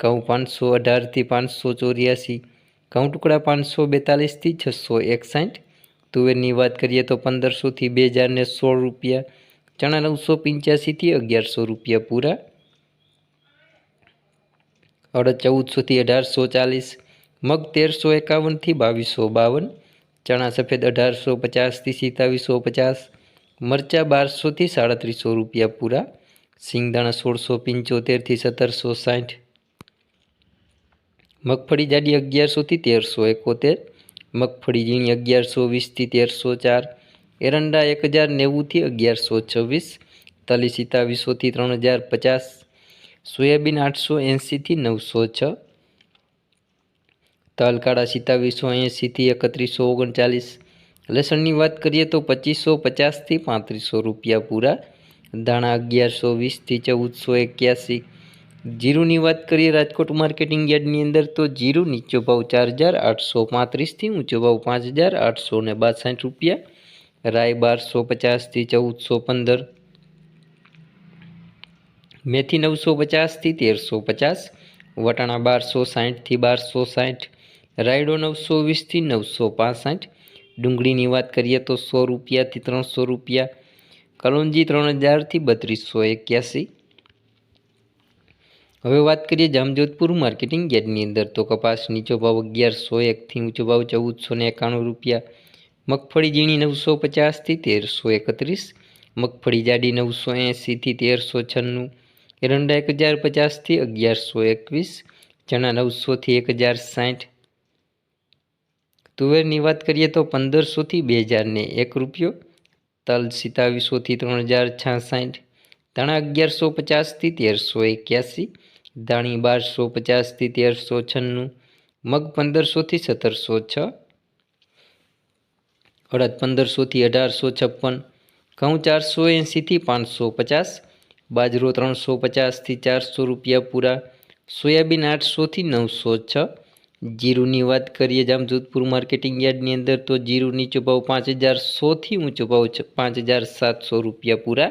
ઘઉં પાંચસો અઢારથી પાંચસો ચોર્યાસી, ઘઉં ટુકડા પાંચસો બેતાલીસથી છસો એકસાઠ, તુવેરની વાત કરીએ તો પંદરસોથી બે હજારને સોળ રૂપિયા, ચણા નવસો પંચ્યાસીથી અગિયારસો રૂપિયા પૂરા. અડદ ચૌદસોથી અઢારસો ચાલીસ, મગ તેરસો એકાવનથી બાવીસો બાવન, ચણા સફેદ અઢારસો પચાસથી સિત્તાવીસો પચાસ, મરચાં બારસોથી સાડત્રીસો રૂપિયા પૂરા, સિંગદાણા સોળસો પંચોતેરથી સત્તરસો સાઠ મગફળી જાડી અગિયારસોથી તેરસો એકોતેર, મગફળી ઝીણી અગિયારસો વીસથી તેરસો ચાર, એરંડા એક હજાર નેવુંથી અગિયારસો છવ્વીસ, તલી સિત્તાવીસોથી ત્રણ હજાર પચાસ, સોયાબીન આઠસો એંસીથી નવસો છ, તલકાળા સીતાવીસો એંસીથી એકત્રીસો ઓગણચાલીસ, લસણની વાત કરીએ તો પચીસો પચાસથી પાંત્રીસો રૂપિયા પૂરા, ધાણા અગિયારસો વીસથી ચૌદસો એક્યાસી જીરુની વાત કરીએ રાજકોટ માર્કેટિંગ યાર્ડની અંદર, તો જીરું નીચો ભાવ ચાર હજાર આઠસો પાંત્રીસથી ઊંચો ભાવ પાંચ હજાર આઠસો ને બાસઠ રૂપિયા. રાય બારસો પચાસથી ચૌદસો પંદર. મેથી નવસો પચાસથી તેરસો પચાસ. વટાણા બારસો સાઠથી બારસો સાઠ. રાયડો નવસો વીસથી નવસો પાસઠ. ડુંગળીની વાત કરીએ તો સો રૂપિયાથી ત્રણસો રૂપિયા. કલોંજી ત્રણ હજારથી બત્રીસો એક્યાસી. હવે વાત કરીએ જામજોધપુર માર્કેટિંગ યાર્ડની અંદર. તો કપાસ નીચો ભાવ અગિયારસો એકથી ઊંચો ભાવ ચૌદસો ને એકાણું રૂપિયા. મગફળી ઝીણી નવસો પચાસથી તેરસો એકત્રીસ. મગફળી જાડી નવસો એંસીથી તેરસો છન્નું. એરંડા એક હજાર પચાસથી અગિયારસો એકવીસ. ચણા નવસોથી એક હજાર સાઠ. તુવેરની વાત કરીએ તો પંદરસોથી બે હજારને એક રૂપિયો. તલ સિત્તાવીસોથી ત્રણ હજાર છાસઠ. ધાણા અગિયારસો પચાસથી તેરસો એક્યાસી. ધાણી બારસો પચાસથી તેરસો છન્નું, મગ પંદરસોથી સત્તરસો છ, અડદ પંદરસોથી અઢારસો છપ્પન, ઘઉં ચારસો એંસીથી પાંચસો પચાસ, બાજરો ત્રણસો પચાસથી ચારસો રૂપિયા પૂરા, સોયાબીન આઠસોથી નવસો છ. જીરુની વાત કરીએ જામજોધપુર માર્કેટિંગ યાર્ડની અંદર તો જીરું નીચો ભાવ પાંચ હજાર સોથી ઊંચો ભાવ પાંચ હજાર સાતસો રૂપિયા પૂરા.